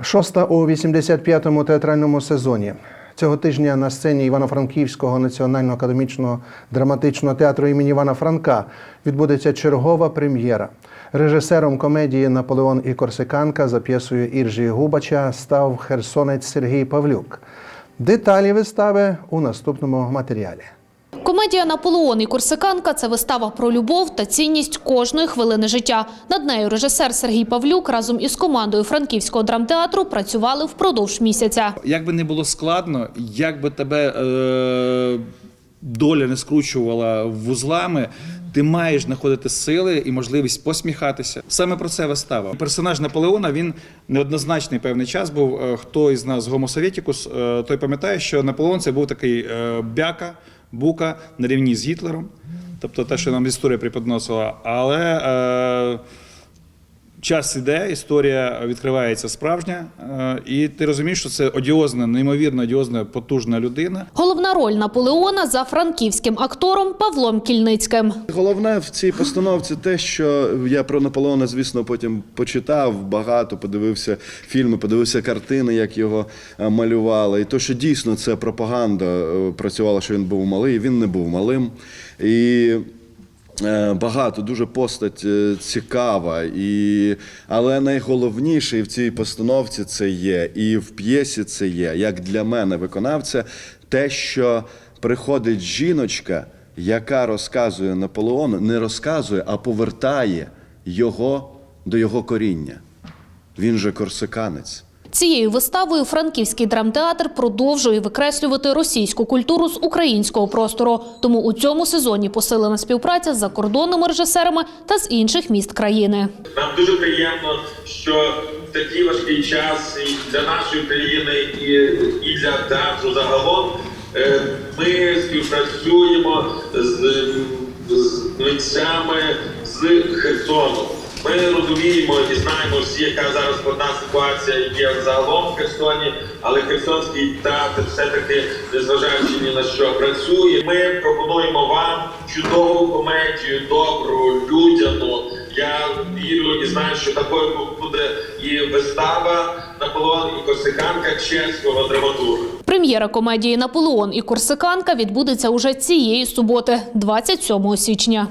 Шоста у 85-му театральному сезоні. Цього тижня на сцені Івано-Франківського національного академічного драматичного театру імені Івана Франка відбудеться чергова прем'єра. Режисером комедії Наполеон і Корсиканка за п'єсою Іржі Губача став херсонець Сергій Павлюк. Деталі вистави у наступному матеріалі. Комедія Наполеон і Корсиканка це вистава про любов та цінність кожної хвилини життя. Над нею режисер Сергій Павлюк разом із командою Франківського драмтеатру працювали впродовж місяця. Як би не було складно, як би тебе е, доля не скручувала вузлами, ти маєш знаходити сили і можливість посміхатися. Саме про це вистава. Персонаж Наполеона він неоднозначний певний час був. Е, Хто із нас Гомо Советікус, е, той пам'ятає, що Наполеон це був такий е, бяка, бука на рівні з Гітлером. Тобто те, що нам історія преподносила. Але час іде, історія відкривається справжня, е, і ти розумієш, що це одіозна, неймовірно одіозна, потужна людина. Головна роль Наполеона за франківським актором Павлом Кільницьким. Головне в цій постановці те, що я про Наполеона, звісно, потім почитав багато, подивився фільми, подивився картини, як його е, малювали. І то, що дійсно це пропаганда е, працювала, що він був малий, він не був малим. І Багато, дуже постать е, цікава, і... але найголовніше і в цій постановці це є, і в п'єсі це є, як для мене, виконавця, те, що приходить жіночка, яка розказує Наполеону, не розказує, а повертає його до його коріння. Він же корсиканець. Цією виставою Франківський драмтеатр продовжує викреслювати російську культуру з українського простору. Тому у цьому сезоні посилена співпраця з закордонними режисерами та з інших міст країни. Нам дуже приємно, що в такий важкий час і для нашої країни, і, і для театру загалом е, ми співпрацюємо з, з митцями з Херсону. Ми розуміємо і знаємо всі, яка зараз складна ситуація є загалом в Херсоні, але Херсонський театр все-таки, незважаючи ні на що, працює. Ми пропонуємо вам чудову комедію, добру, людяну. Я вірю і знаю, що такою буде і вистава Наполеон і Корсиканка чеського драматурга. Прем'єра комедії Наполеон і Корсиканка відбудеться уже цієї суботи, 27 січня.